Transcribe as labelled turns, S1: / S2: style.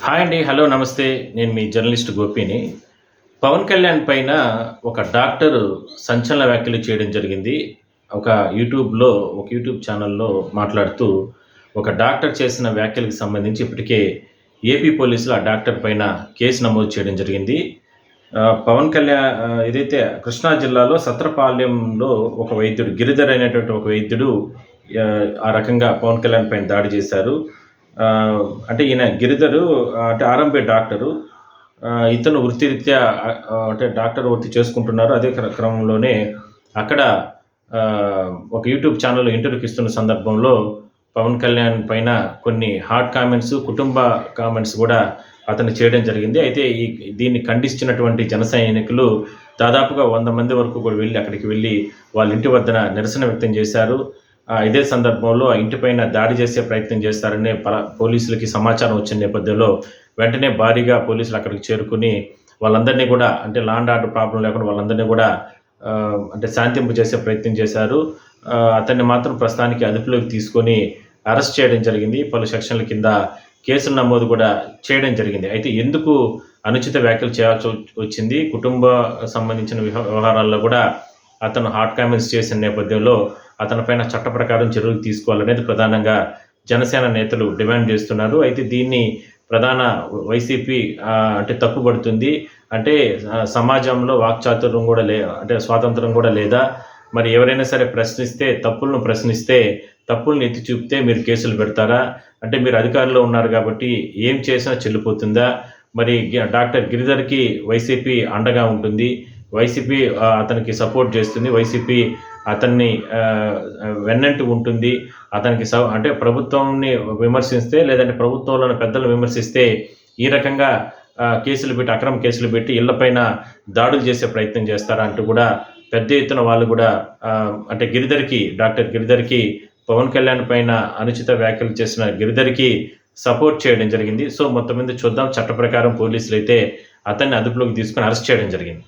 S1: Hi అండి hello నమస్తే. నేను మీ జర్నలిస్ట్ గోపిని. పవన్ కళ్యాణ్ పైన ఒక డాక్టర్ సంచలన వ్యాఖ్యలు చేయడం జరిగింది. ఒక యూట్యూబ్లో ఒక యూట్యూబ్ ఛానల్లో మాట్లాడుతూ ఒక డాక్టర్ చేసిన వ్యాఖ్యలకు సంబంధించి ఇప్పటికే ఏపీ పోలీసులు ఆ డాక్టర్ పైన కేసు నమోదు చేయడం జరిగింది. పవన్ కళ్యాణ్ ఏదైతే కృష్ణా జిల్లాలో సత్రపాలెంలో ఒక వైద్యుడు గిరిధర్ అనేటువంటి ఒక వైద్యుడు ఆ, రకంగా పవన్ కళ్యాణ్ పైన దాడి చేశారు. అంటే ఈయన గిరిధరు అంటే ఆర్ఎంపీ డాక్టరు ఇతను వృత్తిరీత్యా అంటే డాక్టర్ వృత్తి చేసుకుంటున్నారు. అదే క్రమంలోనే అక్కడ ఒక యూట్యూబ్ ఛానల్లో ఇంటర్వ్యూకి ఇస్తున్న సందర్భంలో పవన్ కళ్యాణ్ పైన కొన్ని హార్డ్ కామెంట్స్ కుటుంబ కామెంట్స్ కూడా అతను చేయడం జరిగింది. అయితే ఈ దీన్ని ఖండిస్తున్నటువంటి జన సైనికులు దాదాపుగా వంద మంది వరకు కూడా వెళ్ళి అక్కడికి వెళ్ళి వాళ్ళ ఇంటి వద్దన నిరసన వ్యక్తం చేశారు. ఇదే సందర్భంలో ఆ ఇంటిపైన దాడి చేసే ప్రయత్నం చేస్తారనే పల- పోలీసులకి సమాచారం వచ్చిన నేపథ్యంలో వెంటనే భారీగా పోలీసులు అక్కడికి చేరుకుని వాళ్ళందరినీ కూడా అంటే లాండ్ ఆర్డర్ ప్రాబ్లం లేకుండా వాళ్ళందరినీ కూడా అంటే శాంతింపు చేసే ప్రయత్నం చేశారు. అతన్ని మాత్రం ప్రస్తుతానికి అదుపులోకి తీసుకొని అరెస్ట్ చేయడం జరిగింది. పలు సెక్షన్ల కింద కేసులు నమోదు కూడా చేయడం జరిగింది. అయితే ఎందుకు అనుచిత వ్యాఖ్యలు చేయాల్సి వచ్చింది? కుటుంబ సంబంధించిన వ్యవహారాల్లో కూడా అతను హాట్ కామెంట్స్ చేసిన నేపథ్యంలో అతనిపైన చట్ట ప్రకారం చర్యలు తీసుకోవాలనేది ప్రధానంగా జనసేన నేతలు డిమాండ్ చేస్తున్నారు. అయితే దీన్ని ప్రధాన వైసీపీ అంటే తప్పుపడుతుంది. అంటే సమాజంలో వాక్చాతుర్యం కూడా లే అంటే స్వాతంత్రం కూడా లేదా? మరి ఎవరైనా సరే ప్రశ్నిస్తే తప్పులను ప్రశ్నిస్తే తప్పులను ఎత్తి చూపితే మీరు కేసులు పెడతారా? అంటే మీరు అధికారంలో ఉన్నారు కాబట్టి ఏం చేసినా చెల్లిపోతుందా? మరి గి- డాక్టర్ గిరిధర్కి వైసీపీ అండగా ఉంటుంది. వైసీపీ అతనికి సపోర్ట్ చేస్తుంది. వైసీపీ అతన్ని వెన్నంటి ఉంటుంది. అతనికి సౌ అంటే ప్రభుత్వంని విమర్శిస్తే లేదంటే ప్రభుత్వంలోని పెద్దలను విమర్శిస్తే ఈ రకంగా కేసులు పెట్టి అక్రమ కేసులు పెట్టి ఇళ్ళపైన దాడులు చేసే ప్రయత్నం చేస్తారా అంటూ కూడా పెద్ద ఎత్తున వాళ్ళు కూడా అంటే గిరిధర్కి డాక్టర్ గిరిధర్కి పవన్ కళ్యాణ్ పైన అనుచిత వ్యాఖ్యలు చేసిన గిరిధర్కి సపోర్ట్ చేయడం జరిగింది. సో మొత్తం మీద చూద్దాం. చట్ట ప్రకారం పోలీసులు అయితే అతన్ని అదుపులోకి తీసుకొని అరెస్ట్ చేయడం జరిగింది.